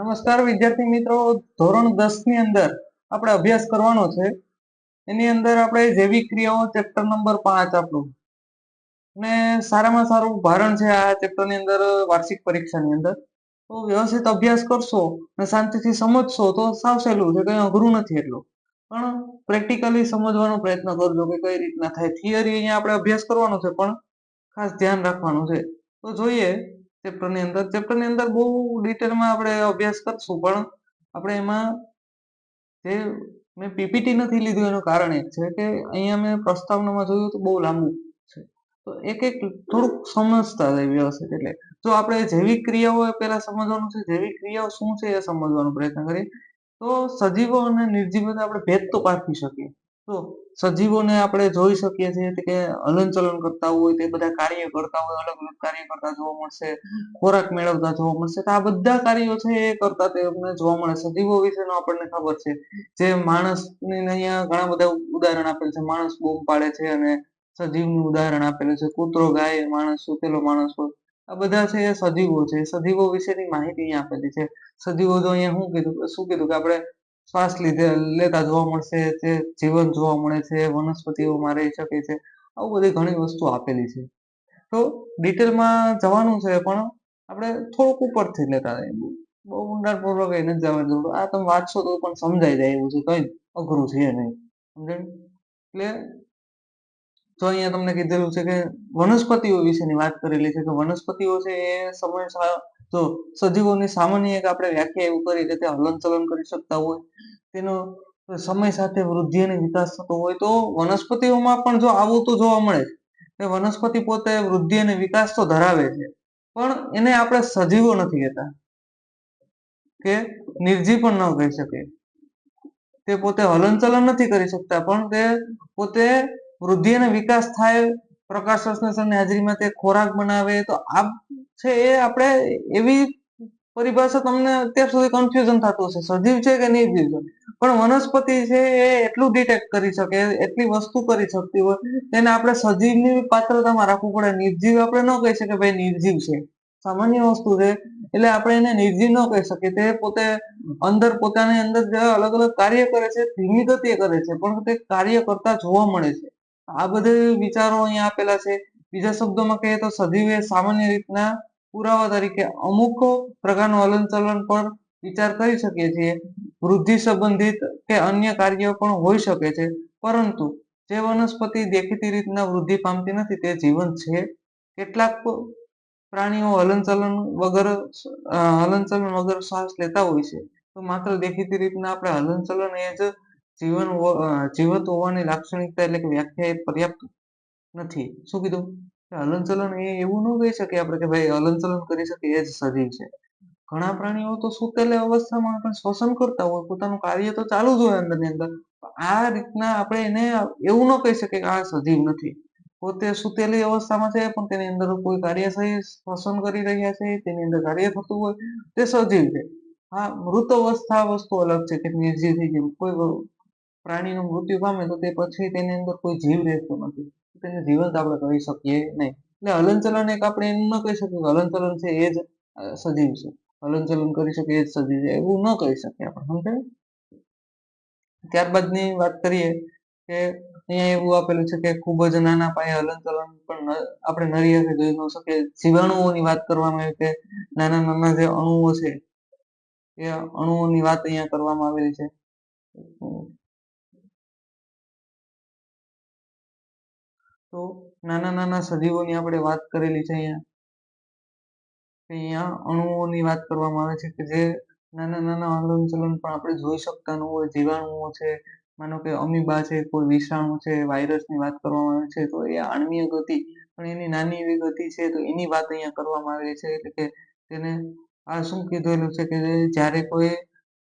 નમસ્કાર વિદ્યાર્થી મિત્રો. ધોરણ દસની અંદર આપણે અભ્યાસ કરવાનો છે. એની અંદર આપણે જૈવિક ક્રિયાઓ ચેપ્ટર નંબર પાંચ આપણું. ને સારામાં સારું ભારણ છે આ ચેપ્ટરની અંદર, વાર્ષિક પરીક્ષાની અંદર. તો વ્યવસ્થિત અભ્યાસ કરશો અને શાંતિથી સમજશો તો સાવ સહેલું છે, કંઈ અઘરું નથી એટલું. પણ પ્રેક્ટિકલી સમજવાનો પ્રયત્ન કરજો કે કઈ રીતના થાય. થિયરી અહીંયા આપણે અભ્યાસ કરવાનો છે, પણ ખાસ ધ્યાન રાખવાનું છે. તો જોઈએ ચેપ્ટરની અંદર ચેપ્ટરની અંદર બહુ ડિટેલમાં આપણે અભ્યાસ કરશું, પણ આપણે એમાં જે મેં પીપીટી નથી લીધું, એનું કારણ એક છે કે અહીંયા મેં પ્રસ્તાવનામાં જોયું તો બહુ લાંબુ છે. તો એક એક થોડુંક સમજતા જાય વ્યવસ્થિત એટલે. જો આપણે જૈવિક ક્રિયાઓ એ પહેલા સમજવાનું છે, જૈવિક ક્રિયાઓ શું છે એ સમજવાનો પ્રયત્ન કરીએ, તો સજીવો અને નિર્જીવોને આપણે ભેદ તો પારખી શકીએ. તો સજીવોને આપણે જોઈ શકીએ છીએ કે હલનચલન કરતા હોય, તે બધા કાર્ય કરતા હોય, અલગ અલગ કાર્ય કરતા જોવા મળશે, ખોરાક મેળવતા જોવા મળશે. તો આ બધા કાર્યો છે એ કરતા તેમને જોવા મળે. સજીવો વિશેનો આપણને ખબર છે જે માણસની અહીંયા ઘણા બધા ઉદાહરણ આપેલ છે. માણસ બૂમ પાડે છે અને સજીવનું ઉદાહરણ આપેલું છે. કૂતરો, ગાય, માણસ સુતેલો માણસ હોય. આ બધા છે એ સજીવો છે. સજીવો વિશેની માહિતી અહીંયા આપેલી છે. સજીવો જો અહીંયા શું કીધું શું કીધું કે આપણે શ્વાસ લીધે લેતા જોવા મળશે, તે જીવન જોવા મળે છે વનસ્પતિઓમાં રહી શકે છે, આવું બધી ઘણી વસ્તુ આપેલી છે. તો ડિટેલમાં જવાનું છે, પણ આપણે થોડુંક ઉપરથી લેતા જઈએ. બહુ ઊંડાણપૂર્વક એ નથી જવાની જરૂર. આ તમે વાંચશો તો પણ સમજાઈ જાય એવું છે, કંઈ અઘરું છે નહીં. સમજાયું એટલે તો અહીંયા તમને કીધેલું છે કે વનસ્પતિઓ વિશેની વાત કરેલી છે, કે વનસ્પતિઓ છે એ સમય જો સજીવોની સામાન્ય એક આપણે વ્યાખ્યા એવું કરી કે તે હલનચલન કરી શકતા હોય, તેનો સમય સાથે વૃદ્ધિ અને વિકાસ થતો હોય, તો વનસ્પતિઓમાં પણ જો આવું તો જોવા મળે કે વનસ્પતિ પોતે વૃદ્ધિ અને વિકાસ તો ધરાવે છે, પણ એને આપણે સજીવો નથી કહેતા. કે નિર્જીવ પણ ન કહી શકીએ. તે પોતે હલનચલન નથી કરી શકતા, પણ તે પોતે વૃદ્ધિ અને વિકાસ થાય પ્રકાશ સંશ્લેષણની હાજરીમાં તે ખોરાક બનાવે, તો આ છે એ આપણે એવી પરિભાષા તમને અત્યાર સુધી કન્ફ્યુઝન થતું હશે. સજીવ છે કે નિર્જીવ છે? પણ વનસ્પતિ છે એ એટલું ડિટેક્ટ કરી શકે, એટલી વસ્તુ કરી શકતી હોય, તેને આપણે સજીવની પાત્રતામાં રાખવું પડે. નિર્જીવ આપણે ન કહી શકીએ ભાઈ નિર્જીવ છે. સામાન્ય વસ્તુ છે, એટલે આપણે એને નિર્જીવ ન કહી શકીએ. તે પોતે અંદર પોતાની અંદર જે અલગ અલગ કાર્ય કરે છે, ધીમી ગતિએ કરે છે, પણ તે કાર્ય કરતા જોવા મળે છે. આ બધા વિચારો અહીંયા આપેલા છે. બીજા શબ્દોમાં કહીએ તો સજીવે સામાન્ય રીતના પુરાવા તરીકે અમુક પ્રકારનું હલનચલન પર વિચાર કરી શકીએ છીએ. વૃદ્ધિ સંબંધિત કે અન્ય કાર્યો પણ હોઈ શકે છે. પરંતુ જે વનસ્પતિ દેખીતી રીતના વૃદ્ધિ પામતી નથી, તે જીવન છે. કેટલાક પ્રાણીઓ હલનચલન વગર હલનચલન વગર શ્વાસ લેતા હોય છે. તો માત્ર દેખીતી રીતના આપણે હલનચલન એ જ જીવન જીવત હોવાની લાક્ષણિકતા એટલે કે વ્યાખ્યા એ પર્યાપ્ત નથી. શું કીધું? હલનચલન એ એવું ન કહી શકીએ આપણે કે ભાઈ હલનચલન કરી શકીએ, એ જ સજીવ છે. ઘણા પ્રાણીઓ તો સુતેલી અવસ્થામાં પણ શ્વસન કરતા હોય, પોતાનું કાર્ય તો ચાલુ જ હોય અંદરની અંદર. આ રીતના આપણે એને એવું ન કહી શકીએ કે આ સજીવ નથી. પોતે સુતેલી અવસ્થામાં છે, પણ તેની અંદર કોઈ કાર્ય શ્વસન કરી રહ્યા છે, તેની અંદર કાર્ય થતું હોય, તે સજીવ છે. હા મૃત અવસ્થા વસ્તુ અલગ છે કે નિર્જીવ થઈ ગયું કોઈ પ્રાણીનું મૃત્યુ પામે તો તે પછી તેની અંદર કોઈ જીવ રહેતો નથી. તેને જીવંત આપણે કહી શકીએ નહીં. એટલે હલનચલન એક આપણે એમ ન કહી શકીએ હલનચલન છે એ જ સજીવ છે. હલનચલન કરી શકે એ જ સજીવ છે, એવું ન કહી શકીએ આપણે, સમજાય? ત્યારબાદની વાત કરીએ કે અહીંયા એવું આપેલું છે કે ખૂબ જ નાના પાયે હલનચલન પણ આપણે નરી હશે જોઈ ન શકીએ. જીવાણુઓની વાત કરવામાં આવી કે નાના નાના જે અણુઓ છે, એ અણુઓની વાત અહીંયા કરવામાં આવેલી છે. તો નાના નાના સજીવોની આપણે વાત કરેલી છે અહીંયા. અહીંયા અણુઓની વાત કરવામાં આવે છે કે જે નાના નાના હલનચલન પણ આપણે જોઈ શકતા ન હોય, જીવાણુઓ છે, માનો કે અમીબા છે, કોઈ વિષાણુ છે, વાયરસની વાત કરવામાં આવે છે, તો એ આણ્વીય ગતિ, પણ એની નાની એવી ગતિ છે તો એની વાત અહીંયા કરવામાં આવેલી છે, એટલે કે તેને આ શું કીધેલું છે કે જ્યારે કોઈ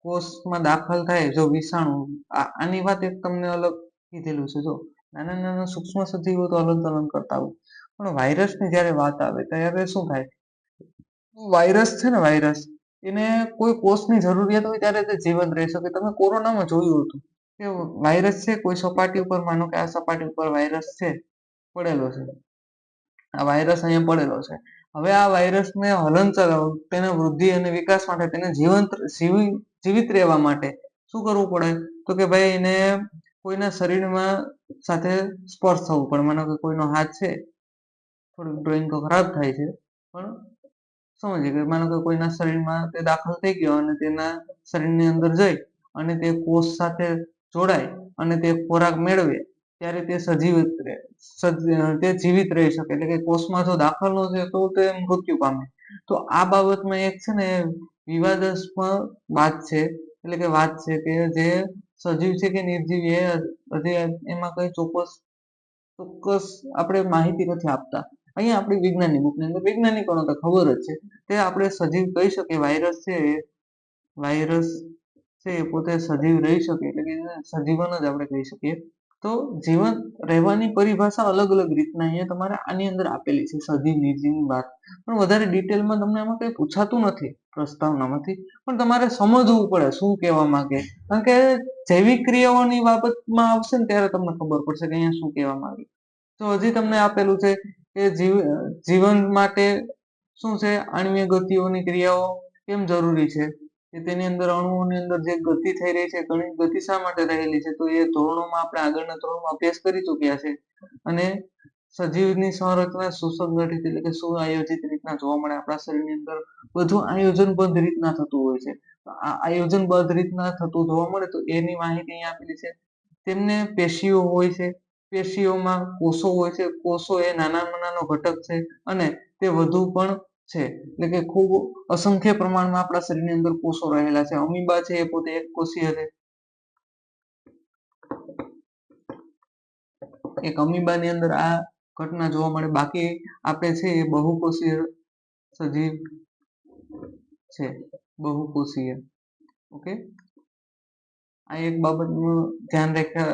કોષમાં દાખલ થાય, જો વિષાણુ આની વાત એક તમને અલગ કીધેલું છે, જો. નાના નાના સૂક્ષ્મ સજીવો તો હલનચલન કરતા હોય. પણ વાયરસની જ્યારે વાત આવે, ત્યારે શું થાય? વાયરસ છે ને, વાયરસ. એને કોઈ કોષની જરૂરિયાત હોય ત્યારે તે જીવંત રહી શકે. તમે કોરોનામાં જોયું હતું કે વાયરસ છે, કોઈ સપાટી ઉપર, માનો કે આ સપાટી ઉપર વાયરસ છે, પડેલો છે. આ વાયરસ અહીંયા પડેલો છે. હવે આ વાયરસને હલનચલન તેને વૃદ્ધિ અને વિકાસ માટે, તેને જીવંત, જીવી, જીવિત રહેવા માટે શું કરવું પડે? તો કે ભાઈ એને કોઈના શરીરમાં સાથે સ્પર્શ થવું પણ માનો કે કોઈનો હાથ છે, થોડુંક ડ્રોઈંગ તો ખરાબ થાય છે, પણ સમજીએ કે માનો કે કોઈના શરીરમાં તે દાખલ થઈ ગયો અને તેના શરીરની અંદર જઈ અને તે કોષ સાથે જોડાય અને તે ખોરાક મેળવે, ત્યારે તે સજીવિત રહે તે જીવિત રહી શકે. એટલે કે કોષમાં જો દાખલ ન થાય તો તે મૃત્યુ પામે. તો આ બાબતમાં એક છે ને વિવાદાસ્પદ વાત છે. એટલે કે વાત છે કે જે સજીવ છે કે નિર્જીવ એ હજી એમાં કઈ ચોક્કસ ચોક્કસ આપણે માહિતી નથી આપતા. અહીંયા આપણી વિજ્ઞાનની બુકની અંદર વૈજ્ઞાનિકોને તો ખબર જ છે તે આપણે સજીવ કહી શકીએ, વાયરસ છે વાયરસ છે પોતે સજીવ રહી શકે એટલે કે સજીવન જ આપણે કહી શકીએ. તો જીવન રહેવાની પરિભાષા અલગ અલગ રીતના અહીંયા તમારે આની અંદર આપેલી છે. સધી નિર્જીવની વાત પણ વધારે ડિટેલમાં તમને એમાં કંઈ પૂછાતું નથી પ્રસ્તાવનામાંથી. પણ તમારે સમજવું પડે શું કહેવા માંગે. કારણ કે જૈવિક ક્રિયાઓની બાબતમાં આવશે ને ત્યારે તમને ખબર પડશે કે અહીંયા શું કહેવા માંગે. તો હજી તમને આપેલું છે કે જીવ, જીવન માટે શું છે? આણ્વીય ગતિઓની ક્રિયાઓ કેમ જરૂરી છે? કે તેની અંદર અણુઓની અંદર જે ગતિ થઈ રહી છે, ઘણી ગતિ શા માટે રહેલી છે? તો એ ધોરણોમાં આપણે આગળના ધોરણોમાં અભ્યાસ કરી ચૂક્યા છે. અને સજીવની સંરચના સુસંગઠિત એટલે કે સુઆયોજિત રીતના જોવા મળે. આપણા શરીરની અંદર બધું આયોજનબદ્ધ રીતના થતું હોય છે. આ આયોજનબદ્ધ રીતના થતું જોવા મળે તો એની માહિતી અહીં આપેલી છે. તેમને પેશીઓ હોય છે. પેશીઓમાં કોષો હોય છે. કોષો એ નાનામાં નાનો ઘટક છે અને તે વધુ પણ છે. એટલે કે ખૂબ અસંખ્ય પ્રમાણમાં આપણા શરીરની અંદર કોષો રહેલા છે. અમીબા છે એ પોતે એક કોષીય છે એક અમીબાની અંદર આ ઘટના જોવા મળે. બાકી આપણે છે એ બહુકોષીય સજીવ છે. બહુકોષીય. ઓકે? આ એક બાબતનું ધ્યાન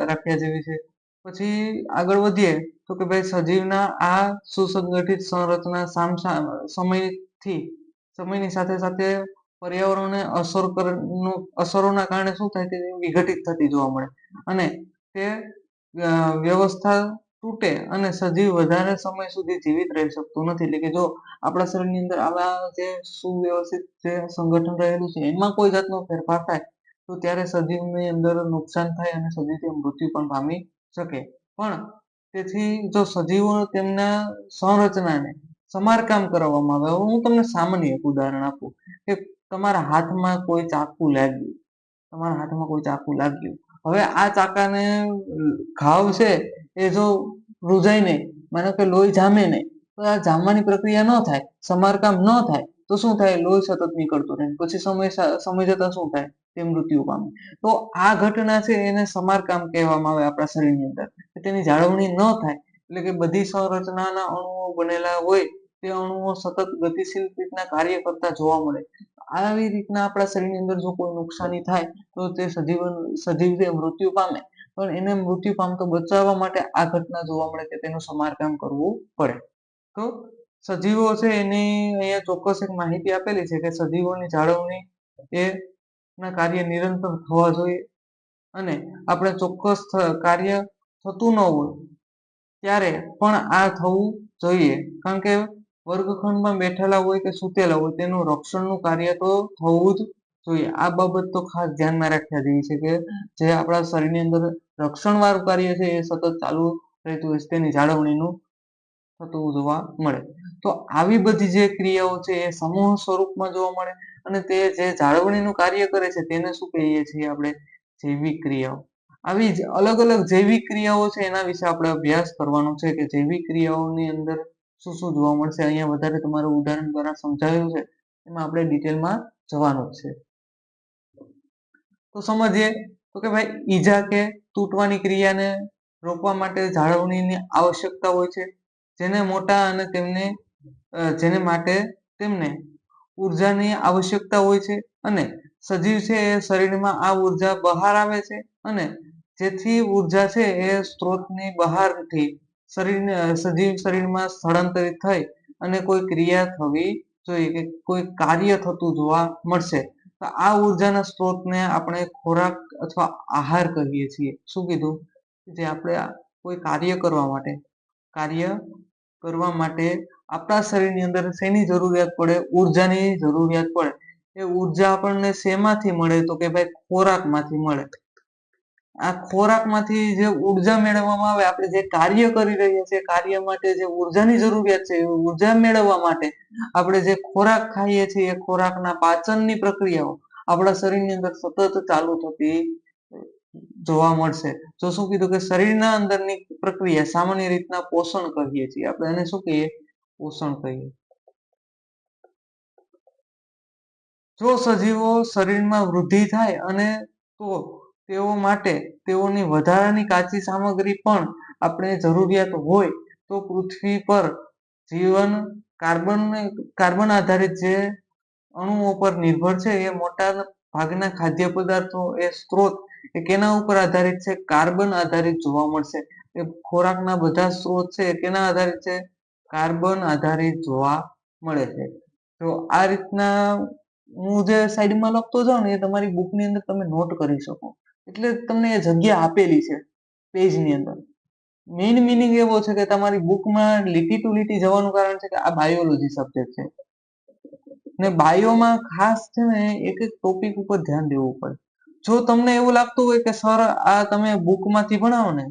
રાખ્યા જેવી છે. પછી આગળ વધીએ. તો કે ભાઈ સજીવના આ સુસંગઠિત સંરચના સામ સમયથી, સમયની સાથે સાથે પર્યાવરણને અસર અસરોના કારણે શું થાય તે વિઘટિત થતી જોવા મળે. અને તે વ્યવસ્થા તૂટે અને સજીવ વધારે સમય સુધી જીવિત રહી શકતું નથી. એટલે કે જો આપણા શરીરની અંદર આવા જે સુવ્યવસ્થિત જે સંગઠન રહેલું છે, એમાં કોઈ જાતનો ફેરફાર થાય, તો ત્યારે સજીવની અંદર નુકસાન થાય અને સજીવ મૃત્યુ પણ પામી શકે. પણ તેથી જો સજીવો તેમના સંરચનાને સમારકામ કરવામાં આવે હું તમને સામાન્ય એક ઉદાહરણ આપું કે તમારા હાથમાં કોઈ ચાકુ લાગ્યું, તમારા હાથમાં કોઈ ચાકુ લાગ્યું. હવે આ ચાકાને ઘાવ છે, એ જો રૂજાય નહીં માનો કે લોહી જામે નહીં તો આ જામવાની પ્રક્રિયા ન થાય, સમારકામ ન થાય, તો શું થાય? લોહી સતત નીકળતું રહે. પછી સમય સમય જતા શું થાય? તે મૃત્યુ પામે તો આ ઘટના છે એને સમારકામ કહેવામાં આવે આપણા શરીરની અંદર. તેની જાળવણી ન થાય, એટલે કે બધી સંરચનાના અણુઓ બનેલા હોય, તે અણુઓ સતત ગતિશીલ રીતના કાર્ય કરતા જોવા મળે. આવી રીતના આપણા શરીરની અંદર જો કોઈ નુકસાની થાય, તો તે સજીવન, સજીવ મૃત્યુ પામે. પણ એને મૃત્યુ પામતો બચાવવા માટે આ ઘટના જોવા મળે કે તેનું સમારકામ કરવું પડે. તો સજીવો છે એની અહીંયા ચોક્કસ એક માહિતી આપેલી છે કે સજીવોની જાળવણી એ ના કાર્ય નિરંતર થવા જોઈએ અને આપણે ચોક્કસ કાર્ય થતું ન હોય ત્યારે પણ આ થવું જોઈએ. કારણ કે વર્ગખંડમાં બેઠેલા હોય કે સૂતેલા હોય તેનું રક્ષણનું કાર્ય તો થવું જ જોઈએ. આ બાબત તો ખાસ ધ્યાનમાં રાખ્યા જેવી છે કે જે આપણા શરીરની અંદર રક્ષણવાળું કાર્ય છે એ સતત ચાલુ રહેતું હોય છે, તેની જાળવણીનું થતું જોવા મળે. તો આવી બધી જે ક્રિયાઓ છે એ સમૂહ સ્વરૂપમાં જોવા મળે અને તે જે જાળવણીનું કાર્ય કરે છે, તેને શું કહીએ છીએ આપણે? જૈવિક ક્રિયાઓ. આવી જ અલગ અલગ જૈવિક ક્રિયાઓ છે, એના વિશે આપણે અભ્યાસ કરવાનો છે કે જૈવિક ક્રિયાઓની અંદર શું શું જોવા મળશે? અહીંયા વધારે તમારું ઉદાહરણ દ્વારા સમજાવ્યું છે. એમાં આપણે ડિટેલમાં જવાનું છે. તો સમજીએ, તો કે ભાઈ, ઈજા કે તૂટવાની ક્રિયાને રોકવા માટે જાળવણીની આવશ્યકતા હોય છે. જેને મોટા અને તેમને જેને માટે તેમને ઉર્જાની આવશ્યકતા હોય છે અને સજીવ છે એ શરીરમાં આ ઊર્જા બહાર આવે છે અને જેથી ઊર્જા છે એ સ્ત્રોતની બહારથી શરીરને, સજીવ શરીરમાં સ્થળાંતરિત થઈ અને કોઈ ક્રિયા થવી જોઈએ કે કોઈ કાર્ય થતું જોવા મળશે. તો આ ઉર્જાના સ્ત્રોતને આપણે ખોરાક અથવા આહાર કહીએ છીએ. શું કીધું? જે આપણે કોઈ કાર્ય કરવા માટે, કાર્ય કરવા માટે આપણા શરીરની અંદર શેની જરૂરિયાત પડે? ઉર્જાની જરૂરિયાત પડે. એ ઊર્જા આપણને શેમાંથી મળે? તો કે ભાઈ ખોરાકમાંથી મળે. આ ખોરાકમાંથી જે ઊર્જા મેળવવામાં આવે, આપણે જે કાર્ય કરી રહ્યા છીએ, કાર્ય માટે જે ઉર્જાની જરૂરિયાત છે, એ ઊર્જા મેળવવા માટે આપણે જે ખોરાક ખાઈએ છીએ, એ ખોરાકના પાચનની પ્રક્રિયાઓ આપણા શરીરની અંદર સતત ચાલુ થતી જોવા મળશે. તો શું કીધું કે શરીરના અંદરની પ્રક્રિયા સામાન્ય રીતના પોષણ કહીએ છીએ. આપણે એને શું કહીએ? પોષણ કહીએ. જો સજીવો શરીરમાં વૃદ્ધિ થાય અને તો તેઓ માટે તેઓની વધારાની કાચી સામગ્રી પણ આપણે જરૂરિયાત હોય તો પૃથ્વી પર જીવન કાર્બન કાર્બન આધારિત જે અણુઓ પર નિર્ભર છે એ મોટા ભાગના ખાદ્ય પદાર્થો એ સ્ત્રોત એ કેના ઉપર આધારિત છે? કાર્બન આધારિત જોવા મળશે. એ ખોરાકના બધા સ્ત્રોત છે કેના આધારિત છે? કાર્બન આધારિત જોવા મળે છે. તો આ રીતના હું જે સાઈડમાં લખતો જાઉં ને એ તમારી બુકની અંદર તમે નોટ કરી શકો. એટલે તમને એ જગ્યા આપેલી છે પેજની અંદર. મેઇન મિનિંગ એવો છે કે તમારી બુકમાં લીટી ટુ લીટી જવાનું કારણ છે કે આ બાયોલોજી સબ્જેક્ટ છે. ને બાયોમાં ખાસ છે ને એક એક ટોપિક ઉપર ધ્યાન દેવું પડે. જો તમને એવું લાગતું હોય કે સર આ તમે બુકમાંથી ભણાવો ને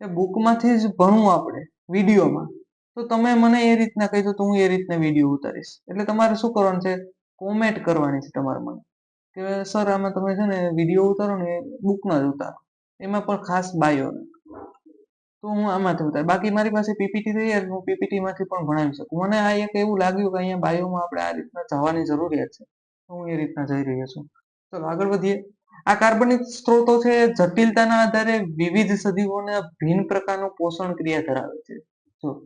એ બુકમાંથી જ ભણવું આપણે, વિડીયોમાં. તો તમે મને એ રીતના કહી દો તો હું એ રીતના વીડિયો ઉતારીશ. એટલે તમારે શું કરવાનું છે? કોમેન્ટ કરવાની છે તમારે મને કે સર આમાં તમે છે ને વીડિયો ઉતારો ને બુકમાં જ ઉતારો. એમાં પણ ખાસ બાયો તો હું આમાંથી ઉતાર બાકી મારી પાસે પીપીટી તૈયાર હું પીપીટી માંથી પણ ભણાવી શકું. મને આ એક એવું લાગ્યું કે અહીંયા બાયોમાં આપણે આ રીતના જવાની જરૂરિયાત છે. તો હું એ રીતના જઈ રહ્યો છું. ચલો, આગળ વધીએ. આ કાર્બનિક સ્ત્રોતો છે, જટિલતાના આધારે વિવિધ સજીવોને ભિન્ન પ્રકારનું પોષણ ક્રિયા ધરાવે છે. જો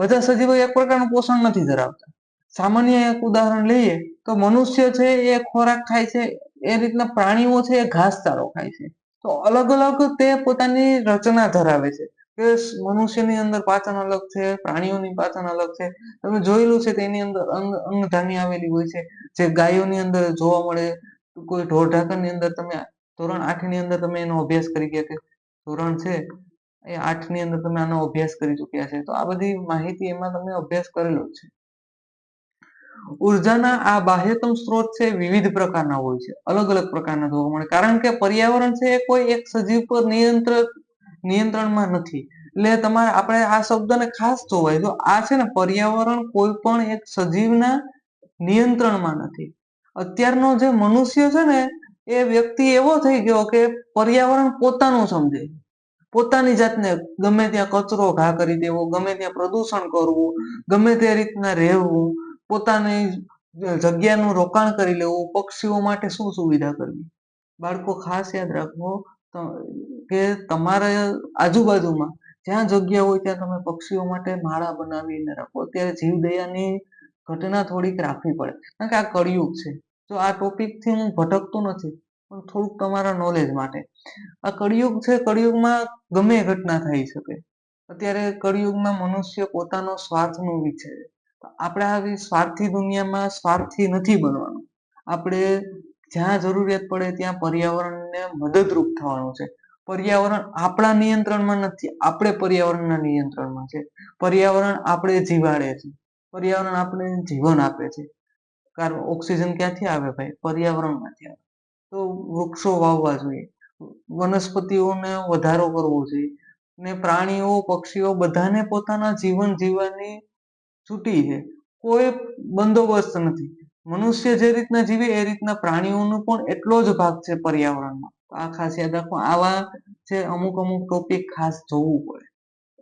બધા સજીવો એક પ્રકારનું પોષણ નથી ધરાવતા. સામાન્ય એક ઉદાહરણ લઈએ તો મનુષ્ય છે, એ ખોરાક ખાય છે, એ રીતના પ્રાણીઓ છે, એ ઘાસચારો ખાય છે. તો અલગ અલગ તે પોતાની રચના ધરાવે છે. કે મનુષ્યની અંદર પાચન અલગ છે, પ્રાણીઓની પાચન અલગ છે. તમે જોયેલું છે તેની અંદર અંગ અંગધાની આવેલી હોય છે. જે ગાયોની અંદર જોવા મળે, કોઈ ઢોર ઢાંકણની અંદર તમે ધોરણ આઠની અંદર તમે એનો અભ્યાસ કરી ગયા કે ધોરણ છે એ આઠની અંદર તમે આનો અભ્યાસ કરી ચુક્યા છે. તો આ બધી માહિતી એમાં તમે અભ્યાસ કરેલો છે. ઉર્જાના આ બાહ્યતમ સ્ત્રોત છે, વિવિધ પ્રકારના હોય છે. અલગ અલગ પ્રકારના જોવા મળે. કારણ કે પર્યાવરણ છે એ કોઈ એક સજીવ પર નિયંત્રણ નિયંત્રણમાં નથી. એટલે તમારે આપણે આ શબ્દને ખાસ જોવાય. જો આ છે ને પર્યાવરણ કોઈ પણ એક સજીવના નિયંત્રણમાં નથી. અત્યારનો જે મનુષ્ય છે ને, એ વ્યક્તિ એવો થઈ ગયો કે પર્યાવરણ પોતાનું સમજે. પોતાની જાતને ગમે ત્યાં કચરો ઘા કરી દેવો, ગમે ત્યાં પ્રદૂષણ કરવું, ગમે તે રીતના રહેવું, પોતાની જગ્યાનું રોકાણ કરી લેવું, પક્ષીઓ માટે શું સુવિધા કરવી? બાળકો ખાસ યાદ રાખવો કે તમારા આજુબાજુમાં જ્યાં જગ્યા હોય ત્યાં તમે પક્ષીઓ માટે માળા બનાવીને રાખો. અત્યારે જીવદયાની ઘટના થોડીક રાખવી પડે. કારણ કે આ કળિયુગ છે. તો આ ટોપિકથી હું ભટકતો નથી પણ થોડુંક તમારા નોલેજ માટે. આ કળિયુગ છે, કળિયુગમાં ગમે ઘટના થઈ શકે. અત્યારે કળિયુગમાં મનુષ્ય પોતાનો સ્વાર્થનું વિચારે. આપણે આવી સ્વાર્થી દુનિયામાં સ્વાર્થી નથી બનવાનું. આપણે જ્યાં જરૂરિયાત પડે ત્યાં પર્યાવરણને મદદરૂપ થવાનું છે. પર્યાવરણ આપણા નિયંત્રણમાં નથી, આપણે પર્યાવરણના નિયંત્રણમાં છે. પર્યાવરણ આપણે જીવાડે છે. પર્યાવરણ આપણે જીવન આપે છે. કારણ ઓક્સિજન ક્યાંથી આવે ભાઈ? પર્યાવરણમાંથી આવે. તો વૃક્ષો વાવવા જોઈએ. વનસ્પતિઓને વધારો કરવો જોઈએ ને પ્રાણીઓ, પક્ષીઓ બધાને પોતાના જીવન જીવવાની છૂટી છે. કોઈ બંદોબસ્ત નથી. મનુષ્ય જે રીતના જીવે એ રીતના પ્રાણીઓનો પણ એટલો જ ભાગ છે પર્યાવરણમાં. આ ખાસ યાદ રાખો, આવા જે અમુક અમુક ટોપિક ખાસ જોવું પડે.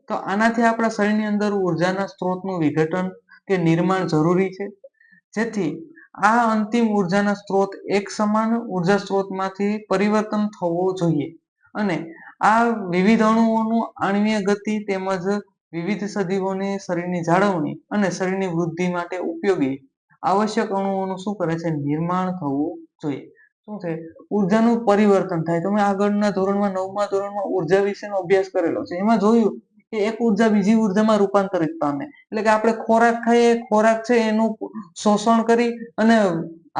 તો આનાથી આપણા શરીરની અંદર ઉર્જાના સ્ત્રોતનું વિઘટન કે નિર્માણ જરૂરી છે. જેથી આ અંતિમ ઉર્જાના સ્ત્રોત એક સમાન ઊર્જા સ્ત્રોતમાંથી પરિવર્તન થવો જોઈએ. અને આ વિવિધ અણુઓનું આણ્વીય ગતિ તેમજ વિવિધ સજીવોની શરીરની જાળવણી અને શરીરની વૃદ્ધિ માટે ઉપયોગી આવશ્યક અણુઓનું શું કરે છે? નિર્માણ થવું જોઈએ. શું છે? ઉર્જાનું પરિવર્તન થાય. તમે આગળના ધોરણમાં નવમા ધોરણમાં ઊર્જા વિશેનો અભ્યાસ કરેલો છે. એમાં જોયું કે એક ઊર્જા બીજી ઉર્જામાં રૂપાંતરિત પામે. એટલે કે આપણે ખોરાક ખાઈએ, ખોરાક છે એનું શોષણ કરી અને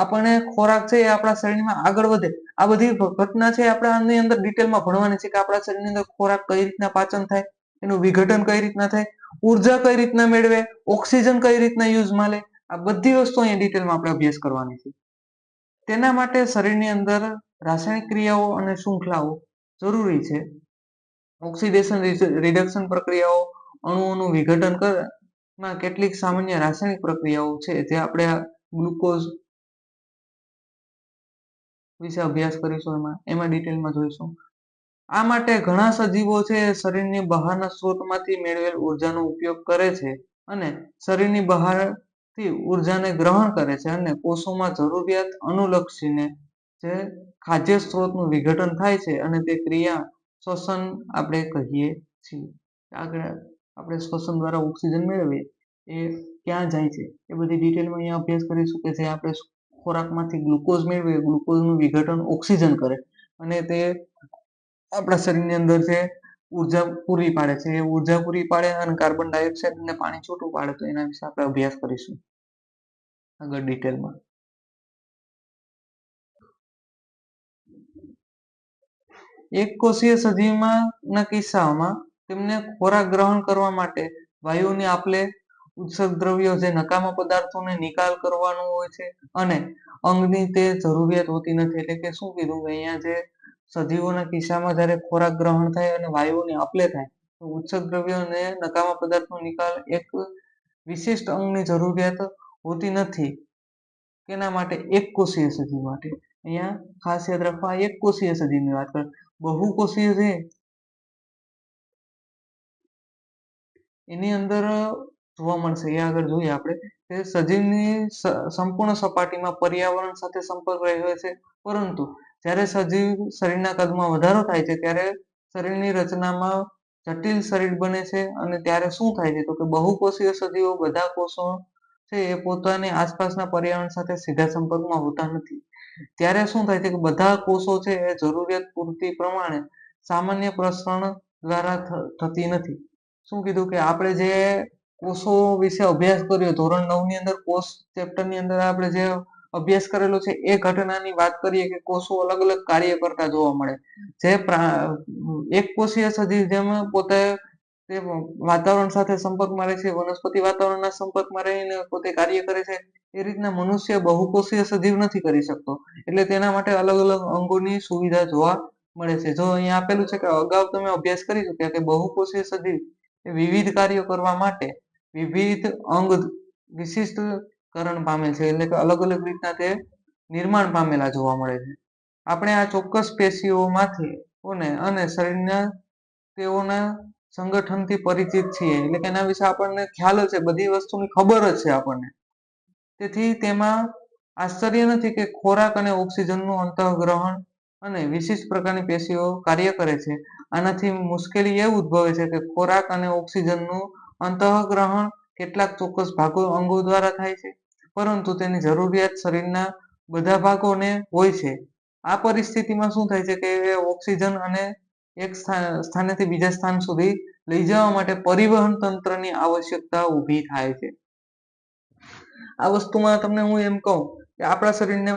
આપણને ખોરાક છે એ આપણા શરીરમાં આગળ વધે. આ બધી ઘટના છે આપણે આની અંદર ડિટેલમાં ભણવાની છે કે આપણા શરીરની અંદર ખોરાક કઈ રીતના પાચન થાય, એનું વિઘટન કઈ રીતના થાય, ઊર્જા કઈ રીતના મેળવે, ઓક્સિજન કઈ રીતના યુઝમાં લે આ બધી વસ્તુ અહીંયા ડિટેલમાં આપણે અભ્યાસ કરવાની છે. તેના માટે શરીરની અંદર રાસાયણિક ક્રિયાઓ અને શૃંખલાઓ જરૂરી છે. ઓક્સિડેશન રિડક્શન પ્રક્રિયાઓ અણુઓનું વિઘટનમાં કેટલીક સામાન્ય રાસાયણિક પ્રક્રિયાઓ છે જે આપણે ગ્લુકોઝ વિશે અભ્યાસ કરીશું એમાં એમાં ડિટેલમાં જોઈશું. આ માટે ઘણા સજીવો છે શરીરની બહારના સ્ત્રોતમાંથી મેળવેલ ઉર્જાનો ઉપયોગ કરે છે અને શરીરની બહારથી ઉર્જાને ગ્રહણ કરે છે અને કોષોમાં જરૂરિયાત અનુલક્ષીને જે ખાદ્ય સ્ત્રોતનું વિઘટન થાય છે અને તે ક્રિયા શ્વસન આપણે કહીએ છીએ. આગળ આપણે શ્વસન દ્વારા ઓક્સિજન મેળવીએ, એ ક્યાં જાય છે? એ બધી ડિટેલમાં અહીંયા અભ્યાસ કરીશું કે જે આપણે ખોરાકમાંથી ગ્લુકોઝ મેળવીએ, ગ્લુકોઝનું વિઘટન ઓક્સિજન કરે અને તે આપણા શરીરની અંદર જે ઊર્જા પૂરી પાડે છે, એ ઊર્જા પૂરી પાડે અને કાર્બન ડાયોક્સાઇડ અને પાણી છૂટું પાડે, તો એના વિશે આપણે અભ્યાસ કરીશું. આગળ ડિટેલમાં એક કોષીય સજીવમાં ના કિસ્સામાં તેમને ખોરાક ગ્રહણ કરવા માટે વાયુની આપલે ઉત્સર્ગ દ્રવ્યો જે નકામા પદાર્થોને નિકાલ કરવાનો હોય છે અને અંગની તે જરૂરિયાત હોતી નથી. એટલે કે શું કીધું કે અહીંયા જે સજીવોના કિસ્સામાં જ્યારે ખોરાક ગ્રહણ થાય અને વાયુની આપલે થાય, તો ઉત્સર્ગ દ્રવ્યો અને નકામા પદાર્થનો નિકાલ એક વિશિષ્ટ અંગની જરૂરિયાત હોતી નથી. કેના માટે? એક કોષીય સજીવ માટે. અહીંયા ખાસ યાદ રાખવા એક કોષીય સજીવની વાત કરે. બહુકોષીય છે. એની અંદર જોવા મળશે. એ આગળ જોઈએ આપણે કે સજીવની સંપૂર્ણ સપાટીમાં પર્યાવરણ સાથે સંપર્ક રહ્યો છે. પરંતુ જ્યારે સજીવ શરીરના કદમાં વધારો થાય છે, ત્યારે શરીરની રચનામાં જટિલ શરીર બને છે અને ત્યારે શું થાય છે? તો કે બહુકોષીય સજીવો બધા કોષો છે એ પોતાની આસપાસના પર્યાવરણ સાથે સીધા સંપર્કમાં હોતા નથી. ત્યારે શું થાય છે કે બધા કોષો છે એ જરૂરિયાત પૂરતી પ્રમાણે સામાન્ય પ્રસરણ દ્વારા થતી નથી. શું કીધું કે આપણે જે કોષો વિશે અભ્યાસ કર્યો, ધોરણ નવની અંદર કોષ ચેપ્ટરની અંદર આપણે જે અભ્યાસ કરેલો છે, એ ઘટનાની વાત કરીએ કે કોષો અલગ અલગ કાર્ય કરતા જોવા મળે. જે એક કોષીય સજીવ જેમ પોતે તે વાતાવરણ સાથે સંપર્કમાં રહે છે, વનસ્પતિ વાતાવરણના સંપર્કમાં રહીને પોતે કાર્ય કરે છે, એ રીતના મનુષ્ય બહુકોષીય સજીવ નથી કરી શકતો. એટલે તેના માટે અલગ અલગ અંગોની સુવિધા જોવા મળે છે. જો અહીંયા આપેલું છે કે અગાઉ તમે અભ્યાસ કરી ચૂક્યા કે બહુકોષીય સજીવ વિવિધ કાર્યો કરવા માટે વિવિધ અંગ વિશિષ્ટ કરણ પામે છે. એટલે કે અલગ અલગ રીતના તે નિર્માણ પામેલા જોવા મળે છે. આપણે આ ચોક્કસ પેશીઓમાંથી અને શરીરના તેઓના સંગઠનથી પરિચિત છીએ. એટલે કે એના વિશે આપણને ખ્યાલ છે બધી વસ્તુની ખબર જ છે આપણને. તેથી તેમાં આશ્ચર્ય નથી કે ખોરાક અને ઓક્સિજનનું અંતઃગ્રહણ અને વિશિષ્ટ પ્રકારની પેશીઓ કાર્ય કરે છે. આનાથી મુશ્કેલી એ ઉદ્ભવે છે કે ખોરાક અને ઓક્સિજનનું અંતઃગ્રહણ કેટલાક ચોક્કસ ભાગો અંગો દ્વારા થાય છે, પરંતુ તેની જરૂરિયાત શરીરના બધા ભાગોને હોય છે. આ પરિસ્થિતિમાં શું થાય છે કે ઓક્સિજન અને એક સ્થાનેથી બીજા સ્થાન સુધી લઈ જવા માટે પરિવહન તંત્રની આવશ્યકતા ઊભી થાય છે. આ વસ્તુમાં તમને હું એમ કહું કે આપણા શરીરને